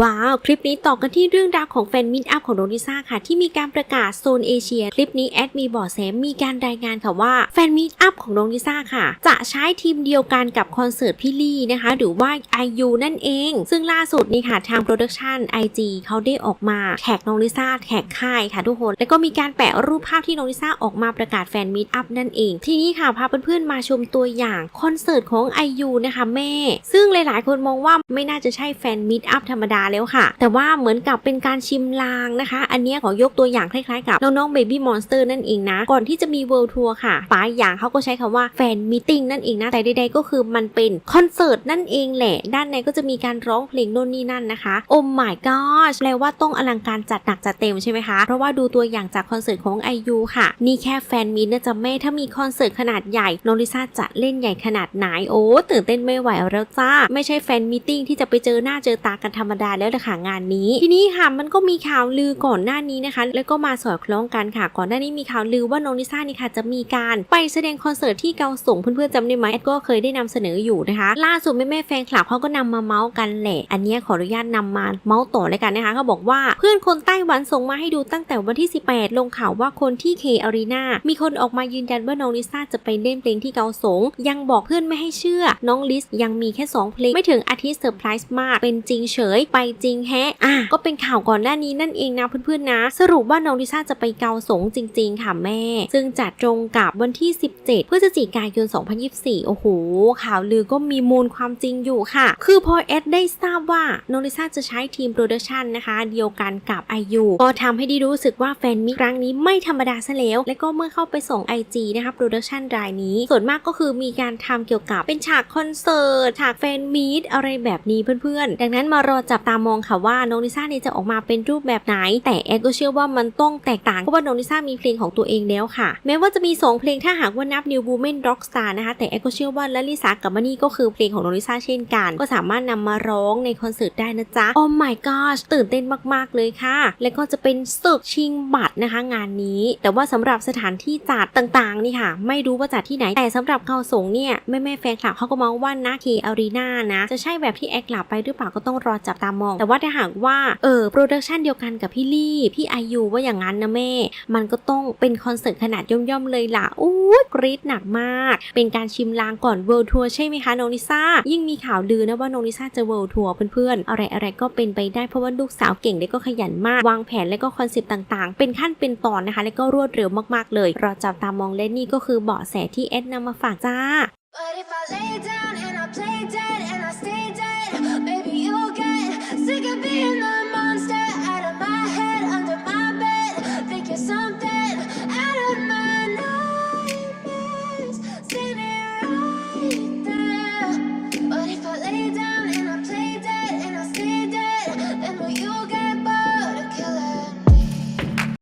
ว้าว คลิปนี้ต่อกันที่เรื่องราวของแฟนมิตอัพของโนริซ่าค่ะ ที่มีการประกาศโซนเอเชีย คลิปนี้แอดมีบอกแสมมีการรายงานค่ะว่าแฟนมิตอัพของโนริซ่าค่ะ จะใช้ทีมเดียวกันกับคอนเสิร์ตพี่ลี่นะคะ หรือว่า IU นั่นเอง ซึ่งล่าสุดนี่ค่ะทางโปรดักชัน IG เขาได้ออกมาแท็กโนริซ่าแท็กค่ายค่ะทุกคน แล้วก็มีการแปะรูปภาพที่โนริซ่าออกมาประกาศแฟนมิตอัพนั่นเอง ทีนี้ค่ะพาเพื่อนๆมาชมตัวอย่างคอนเสิร์ตของ IU นะคะแม่ ซึ่งหลายๆ คนมองว่าไม่น่าจะใช่แฟนมิตอัพธรรมดาแล้วค่ะ แต่ว่าเหมือนกับเป็นการชิมลางนะคะ อันนี้ขอยกตัวอย่างคล้ายๆกับน้องๆ Baby Monster นั่นเองนะ ก่อนที่จะมี World Tour ค่ะป้ายอย่างเขาก็ใช้คำว่าแฟนมิทติ้งนั่นเองนะ แต่ใดๆก็คือมันเป็นคอนเสิร์ตนั่นเองแหละ ด้านในก็จะมีการร้องเพลงโน่นนี่นั่นนะคะ โอ้ my gosh แปลว่าต้องอลังการจัดหนักจัดเต็มใช่ไหมคะ เพราะว่าดูตัวอย่างจากคอนเสิร์ตของ IU ค่ะ นี่แค่แฟนมิตนะจะแม่ถ้ามีคอนเสิร์ตขนาดใหญ่น้องลิซ่าจะเล่นใหญ่ขนาดไหนโอ้ตื่นเต้นไม่ไหวแล้วจ้า ไม่ใช่แฟนมิทติ้งที่จะไปเจอหน้าเจอตากันธรรมดาแล้วละค่ะงานนี้ ทีนี้ค่ะมันก็มีข่าวลือก่อนหน้านี้นะคะ แล้วก็มาสอดคล้องกันค่ะ ก่อนหน้านี้มีข่าวลือว่าน้องลิซ่านี่ค่ะจะมีการไปแสดงคอนเสิร์ตที่เกาสงเพื่อนๆจำได้ไหมแอดก็เคยได้นำเสนออยู่นะคะ ล่าสุดแม่ๆแฟนคลับเขาก็นำมาเมาส์กันแหละ อันนี้ขออนุญาตนำมาเมาส์ต่อเลยกันนะคะเขาบอกว่าเพื่อนคนไต้หวันส่งมาให้ดูตั้งแต่วันที่ 18 ลงข่าวว่าคนที่เคอารีนามีคนออกมายืนยันว่าน้องลิซ่าจะไปเล่นเพลงที่เกาสงยังบอกเพื่อนไม่ให้เชื่อ น้องลิสยังมีแค่ 2 เพลง ไม่ถึงอาทิตย์เซอร์ไพรส์มาก เป็นจริงเฉยไปจริงแฮะ อะ ก็เป็นข่าวก่อนหน้านี้นั่นเองนะเพื่อนๆนะ สรุปว่าน้องลิซ่าจะไปเกาสงจริง ๆ ค่ะแม่ ซึ่งจัดตรงกับวันที่ 17 พฤศจิกายน 2024 โอ้โห ข่าวลือก็มีมูลความจริงอยู่ค่ะ คือพอเอสได้ทราบว่าน้องลิซ่าจะใช้ทีมโปรดักชันนะคะ เดียวกันกับ IU ก็ทำให้ได้รู้สึกว่าแฟนมิตรครั้งนี้ไม่ธรรมดาซะแล้ว และก็เมื่อเข้าไปส่ง IG นะคะโปรดักชันรายนี้ ส่วนมากก็คือมีการทำเกี่ยวกับเป็นฉากคอนเสิร์ต ฉากแฟนมีตอะไรแบบนี้เพื่อนๆ ดังนั้นมารอจับตามองค่ะว่าน้องลิซ่าเนี่ยจะออกมาเป็นรูปแบบไหน แต่แอดก็เชื่อว่ามันต้องแตกต่างเพราะว่าน้องลิซ่ามีเพลงของตัวเองแล้วค่ะ แม้ว่าจะมี 2 เพลงถ้าหากว่านับ New Woman Rockstar นะคะแต่แอดก็เชื่อว่าลลิสากับมานี่ก็คือเพลงของน้องลิซ่าเช่นกัน ก็สามารถนำมาร้องในคอนเสิร์ตได้นะจ๊ะ Oh my gosh ตื่นเต้นมากๆเลยค่ะ และก็จะเป็นศึกชิงบัตรนะคะงานนี้ แต่ว่าสำหรับสถานที่จัดต่างๆนี่ค่ะ ไม่รู้ว่าจัดที่ไหน แต่สำหรับเขาสงเนี่ยแม่ๆแฟนคลับเขาก็มองว่านาเคอารีนานะ จะใช่แบบที่แอดกลับไปหรือเปล่าก็ต้องรอจับตามอง แต่ว่าถ้าหากว่าเออโปรดักชันเดียวกันกับพี่ลี่พี่ไอยูว่าอย่างนั้นนะแม่ มันก็ต้องเป็นคอนเสิร์ตขนาดย่อมๆเลยล่ะอู้ยกรี๊ดหนักมาก เป็นการชิมลางก่อนเวิลด์ทัวร์ใช่ไหมคะน้องลิซ่ายิ่งมีข่าวลือนะว่าน้องลิซ่าจะเวิลด์ทัวร์เพื่อนๆอะไรๆก็เป็นไปได้เพราะว่าลูกสาวเก่งและก็ขยันมาก วางแผนและก็คอนเซปต์ต่างๆ เป็นขั้นเป็นตอนนะคะ และก็รวดเร็วมากๆเลยรอจับตามองและนี่ก็คือเบาะแสที่เอ็ดนำมาฝากจ้า But if I lay down